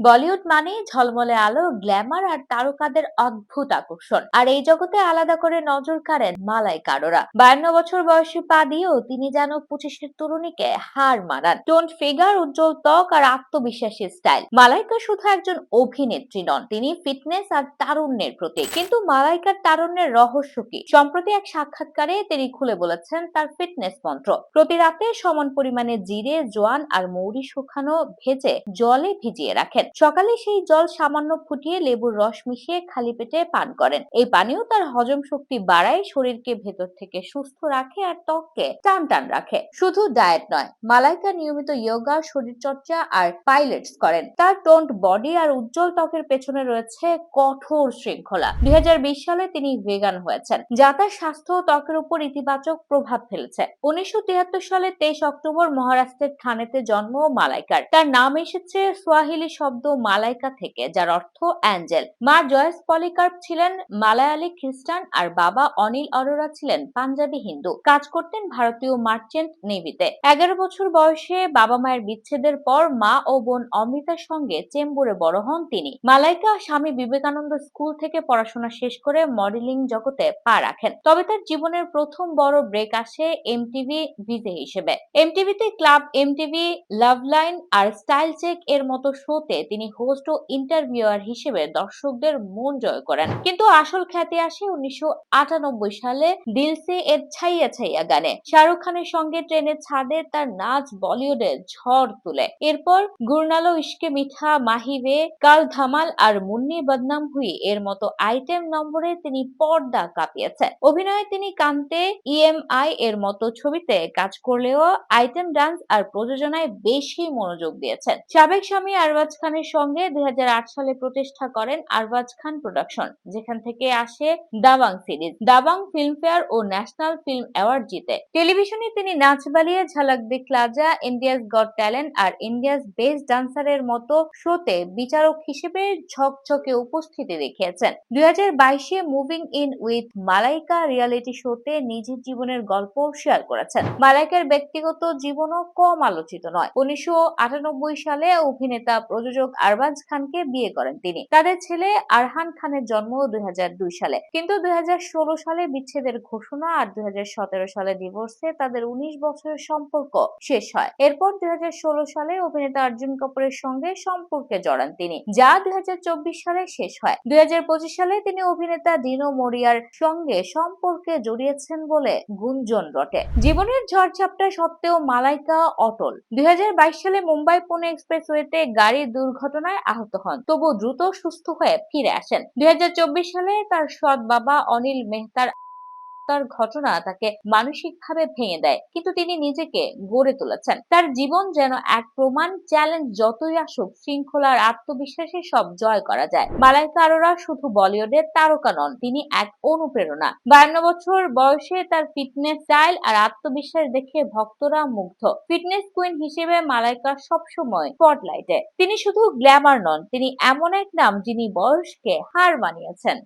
বলিউড মানে ঝলমলে আলো, গ্ল্যামার আর তারকাদের অদ্ভুত আকর্ষণ। আর এই জগতে আলাদা করে নজর কাড়েন মালাই কারোরা বায়ান্ন বছর বয়সে পা দিয়েও তিনি যেন পঁচিশের তরুণীকে হার মানান। টোন্ট ফিগার, উজ্জ্বল ত্বক আর আত্মবিশ্বাসী স্টাইল। মালাইকা শুধু একজন অভিনেত্রী নন, তিনি ফিটনেস আর তারুণ্যের প্রতীক। কিন্তু মালাইকার তারুণ্যের রহস্য কি? সম্প্রতি এক সাক্ষাৎকারে তিনি খুলে বলেছেন তার ফিটনেস মন্ত্র। প্রতি রাতে সমান পরিমাণে জিরে, জোয়ান আর মৌরি শুকানো ভেজে জলে ভিজিয়ে রাখেন। সকালে সেই জল সামান্য ফুটিয়ে লেবুর রস মিশিয়ে খালি পেটে পান করেন। এই পানীয় তার হজম শক্তি বাড়ায়, শরীরকে ভেতর থেকে সুস্থ রাখে আর ত্বককে টান টান রাখে। শুধু ডায়েট নয়, মালাইকা নিয়মিত যোগা শরীরচর্চা আর পাইলেটস করেন। তার টোন্ট, বডি আর উজ্জ্বল ত্বকের পেছনে রয়েছে কঠোর শৃঙ্খলা। দুই হাজার বিশ সালে তিনি ভেগান হয়েছেন, যা তার স্বাস্থ্য ত্বকের উপর ইতিবাচক প্রভাব ফেলেছে। উনিশশো সালে তেইশ অক্টোবর মহারাষ্ট্রের থানেতে জন্ম মালাইকার। তার নাম এসেছে সোয়াহিলি শব্দ মালাইকা থেকে, যার অর্থ অ্যাঞ্জেল। মা জয়েস পলিকার্প ছিলেন মালায়ালি খ্রিস্টান আর বাবা অনিল অরোরা ছিলেন পাঞ্জাবি হিন্দু। কাজ করতেন ভারতীয় মার্চেন্ট নেভিতে। এগারো বছর বয়সে বাবা মায়ের বিচ্ছেদের পর মা ও বোন অমৃতার সঙ্গে চেম্বুরে বড় হন তিনি। মালাইকা স্বামী বিবেকানন্দ স্কুল থেকে পড়াশোনা শেষ করে মডেলিং জগতে পা রাখেন। তবে তার জীবনের প্রথম বড় ব্রেক আসে এমটিভি ভিজে হিসেবে। এমটিভিতে ক্লাব, এমটিভি, লাভ লাইন আর স্টাইল চেক এর মতো শোতে তিনি হোস্ট ও ইন্টারভিউয়ার হিসেবে দর্শকদের মন জয় করেন। কিন্তু আসল খ্যাতি আসে উনিশশো সালে দিলসে এর ছাইয়া ছাইয়া গানে। শাহরুখ খানের সঙ্গে ট্রেনের ছাদে তার নাচ বলিউডে ঝড় তুলে। এরপর গুরনালো ইশকে মিঠা মাহিবে কাল ধামাল আর মুন্নি বদনাম হুই এর মতো আইটেম নম্বরে তিনি পর্দা কাঁপিয়েছেন। অভিনয়ে তিনি কান্তে ইএমআই এর মতো ছবিতে কাজ করলেও আইটেম ডান্স আর প্রযোজনায় বেশি মনোযোগ দিয়েছেন। সাবেক স্বামী আরবাজ খানের সঙ্গে দুই হাজার আট সালে প্রতিষ্ঠা করেন আরবাজ খান প্রোডাকশন, যেখান থেকে আসে দাবাং সিরিজ, দাবাং ফিল্মফেয়ার ও ন্যাশনাল ফিল্ম অ্যাওয়ার্ড জিতে। টেলিভিশনে তিনি Nach Baliye Jhalak Dikhla Jaa India's got talent আর ইন্ডিয়াস বেস্ট ডান্সারের মতো শোতে বিচারক হিসেবে ঝকঝকে উপস্থিতি দেখিয়েছেন। দুই হাজার বাইশে moving in with Malaika reality শোতে নিজের জীবনের গল্প শেয়ার করেছেন। মালাইকার ব্যক্তিগত জীবনও কম আলোচিত নয়। উনিশশো সালে অভিনেতা প্রযোজক আরবাজ খানকে বিয়ে করেন তিনি। তাদের ছেলে আরহান খানের জন্ম দুই হাজার দুই সালে। কিন্তু দুই সালে বিচ্ছেদের ঘোষণা আর দুই সালে ডিভোর্সে তাদের উনিশ বছরের সম্পর্ক শেষ হয়। এরপর দুই সালে অভিনেতা অর্জুন কাপুরের সঙ্গে সম্পর্কে জড়ান তিনি, যা দুই সালে শেষ হয়। দুই হাজার পঁচিশ সালে তিনি অভিনেতা দিনো মরিয়ার সঙ্গে সম্পর্কে জড়িয়েছেন বলে গুঞ্জন রটে। জীবনের ঝড়ঝাপটা সত্ত্বেও মালাইকা অটল। দুই হাজার বাইশ সালে মুম্বাই পুনে এক্সপ্রেসওয়েতে গাড়ির দুর্ঘটনায় আহত হন। তবু দ্রুত সুস্থ হয়ে ফিরে আসেন। দুই হাজার চব্বিশ সালে তার সৎ বাবা অনিল মেহতার তার ঘটনা তাকে মানসিকভাবে ভেঙে দেয়। কিন্তু তিনি নিজেকে গড়ে তুলেছেন। তার জীবন যেন এক প্রমাণ চ্যালেঞ্জ যতই আসুক শৃঙ্খলার আত্মবিশ্বাসে সব জয় করা যায়। মালাইকা আরোরা শুধু বলিউডের তারকা নন, তিনি এক অনুপ্রেরণা। বায়ান্ন বছর বয়সে তার ফিটনেস স্টাইল আর আত্মবিশ্বাস দেখে ভক্তরা মুগ্ধ। ফিটনেস কুইন হিসেবে মালাইকা সবসময় স্পটলাইটে। তিনি শুধু গ্ল্যামার নন, তিনি এমন এক নাম যিনি বয়সকে হার মানিয়েছেন।